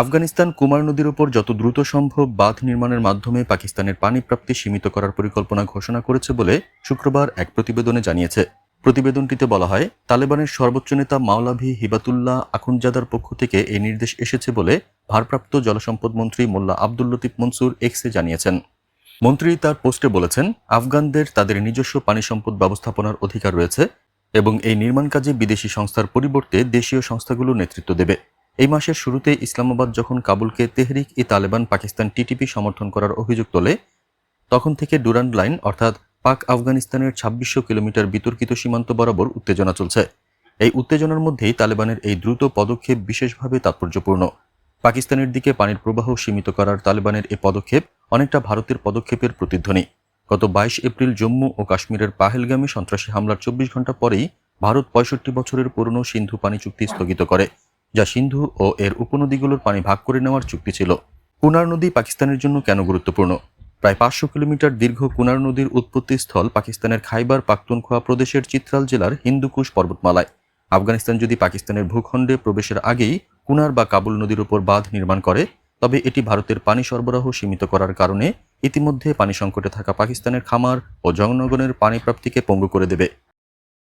আফগানিস্তান কুমার নদীর উপর যত দ্রুত সম্ভব বাঁধ নির্মাণের মাধ্যমে পাকিস্তানের পানি প্রাপ্তি সীমিত করার পরিকল্পনা ঘোষণা করেছে বলে শুক্রবার এক প্রতিবেদনে জানিয়েছে। প্রতিবেদনটিতে বলা হয়, তালেবানের সর্বোচ্চ নেতা মাওলাভি হিবাতুল্লাহ আখুনজাদার পক্ষ থেকে এই নির্দেশ এসেছে বলে ভারপ্রাপ্ত জলসম্পদ মন্ত্রী মোল্লা আব্দুল লতিফ মনসুর এক্সে জানিয়েছেন। মন্ত্রী তার পোস্টে বলেছেন, আফগানদের তাদের নিজস্ব পানি সম্পদ ব্যবস্থাপনার অধিকার রয়েছে এবং এই নির্মাণ কাজে বিদেশি সংস্থার পরিবর্তে দেশীয় সংস্থাগুলো নেতৃত্ব দেবে। এই মাসের শুরুতে ইসলামাবাদ যখন কাবুলকে তেহরিক ই তালেবান পাকিস্তান টিটিপি সমর্থন করার অভিযোগ তোলে, তখন থেকে ডুরান্ড লাইন, অর্থাৎ পাক আফগানিস্তানের ছাব্বিশশো কিলোমিটার বিতর্কিত সীমান্ত বরাবর উত্তেজনা চলছে। এই উত্তেজনার মধ্যেই তালেবানের এই দ্রুত পদক্ষেপ বিশেষভাবে তাৎপর্যপূর্ণ। পাকিস্তানের দিকে পানির প্রবাহ সীমিত করার তালেবানের এই পদক্ষেপ অনেকটা ভারতের পদক্ষেপের প্রতিধ্বনি। গত বাইশ এপ্রিল জম্মু ও কাশ্মীরের পাহেলগামী সন্ত্রাসী হামলার চব্বিশ ঘণ্টা পরেই ভারত পঁয়ষট্টি বছরের পুরনো সিন্ধু পানি চুক্তি স্থগিত করে। যা সিন্ধু ও এর উপনদীগুলোর পানি ভাগ করে নেওয়ার চুক্তি ছিল। কুনার নদী পাকিস্তানের জন্য কেন গুরুত্বপূর্ণ? প্রায় পাঁচশো কিলোমিটার দীর্ঘ কুনার নদীর উৎপত্তি স্থল পাকিস্তানের খাইবার পাখতুনখোয়া প্রদেশের চিত্রাল জেলার হিন্দুকুশ পর্বতমালায়। আফগানিস্তান যদি পাকিস্তানের ভূখণ্ডে প্রবেশের আগেই কুনার বা কাবুল নদীর উপর বাঁধ নির্মাণ করে, তবে এটি ভারতের পানি সরবরাহ সীমিত করার কারণে ইতিমধ্যে পানি সংকটে থাকা পাকিস্তানের খামার ও জনগণের পানি প্রাপ্তিকে পঙ্গু করে দেবে।